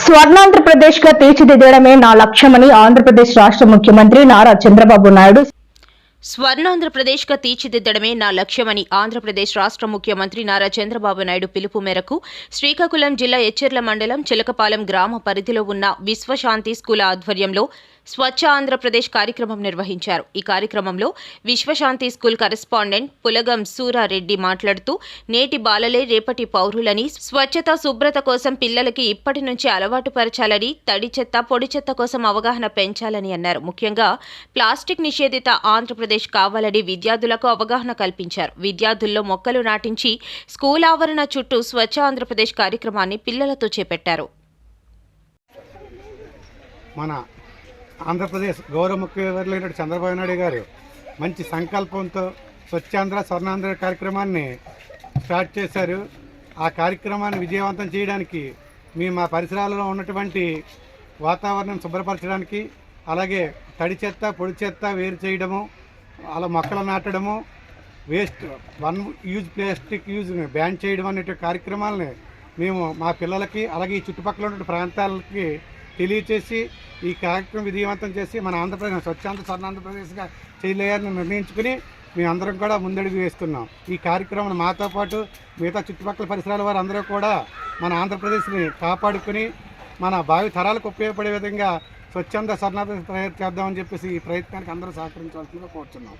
స్వర్ణాంధ్రప్రదేశ్గా తీర్చిదిద్దడమే నా లక్ష్యమని ఆంధ్రప్రదేశ్ రాష్ట్ర ముఖ్యమంత్రి నారా చంద్రబాబు నాయుడు. స్వర్ణాంధ్రప్రదేశ్గా తీర్చిదిద్దడమే నా లక్ష్యమని ఆంధ్రప్రదేశ్ రాష్ట్ర ముఖ్యమంత్రి నారా చంద్రబాబు నాయుడు పిలుపు మేరకు శ్రీకాకుళం జిల్లా ఎచ్చెర్ల మండలం చిలకపాలెం గ్రామ పరిధిలో ఉన్న విశ్వశాంతి స్కూల్ ఆధ్వర్యంలో స్వచ్ఛ ఆంధ్రప్రదేశ్ కార్యక్రమం నిర్వహించారు. ఈ కార్యక్రమంలో విశ్వశాంతి స్కూల్ కరెస్పాండెంట్ పులగం సూరారెడ్డి మాట్లాడుతూ నేటి బాలలే రేపటి పౌరులని స్వచ్ఛత శుభ్రత కోసం పిల్లలకి ఇప్పటి నుంచి అలవాటు పరచాలని తడి చెత్త పొడి చెత్త కోసం అవగాహన పెంచాలని అన్నారు. ముఖ్యంగా ప్లాస్టిక్ నిషేధిత ఆంధ్రప్రదేశ్ కావాలని విద్యార్థులకు అవగాహన కల్పించారు. విద్యార్థుల్లో మొక్కలు నాటించి స్కూల్ ఆవరణ చుట్టూ స్వచ్ఛ ఆంధ్రప్రదేశ్ కార్యక్రమాన్ని పిల్లలతో చేపట్టారు. మన ఆంధ్రప్రదేశ్ గౌరవ ముఖ్యమంత్రి చంద్రబాబు నాయుడు గారు మంచి సంకల్పంతో స్వచ్ఛాంధ్ర స్వర్ణాంధ్ర కార్యక్రమాన్ని స్టార్ట్ చేశారు. ఆ కార్యక్రమాన్ని విజయవంతం చేయడానికి మేము మా పరిసరాలలో ఉన్నటువంటి వాతావరణం శుభ్రపరచడానికి అలాగే తడి చెత్త పొడి చెత్త వేరు చేయడము అలా మొక్కలు నాటడము waste one use plastic use ban చేయడం అనేటువంటి కార్యక్రమాలని మేము మా పిల్లలకి అలాగే ఈ చుట్టుపక్కల ఉన్న ప్రాంతాలకి తెలియచేసి ఈ కార్యక్రమం విజయవంతం చేసి మన ఆంధ్రప్రదేశ్ స్వచ్ఛాంధ్ర స్వర్ణాంధ్రప్రదేశ్గా చేయలేయాలని నిర్ణయించుకుని మేమందరం కూడా ముందడుగు వేస్తున్నాం. ఈ కార్యక్రమం మాతో పాటు మిగతా చుట్టుపక్కల పరిసరాల వారు కూడా మన ఆంధ్రప్రదేశ్ని కాపాడుకుని మన భావి తరాలకు ఉపయోగపడే విధంగా స్వచ్ఛంద స్వర్ణాంధ్రప్రదేశ్ తయారు చేద్దామని చెప్పేసి ఈ ప్రయత్నానికి అందరూ సహకరించవలసిందిగా కోరుతున్నాం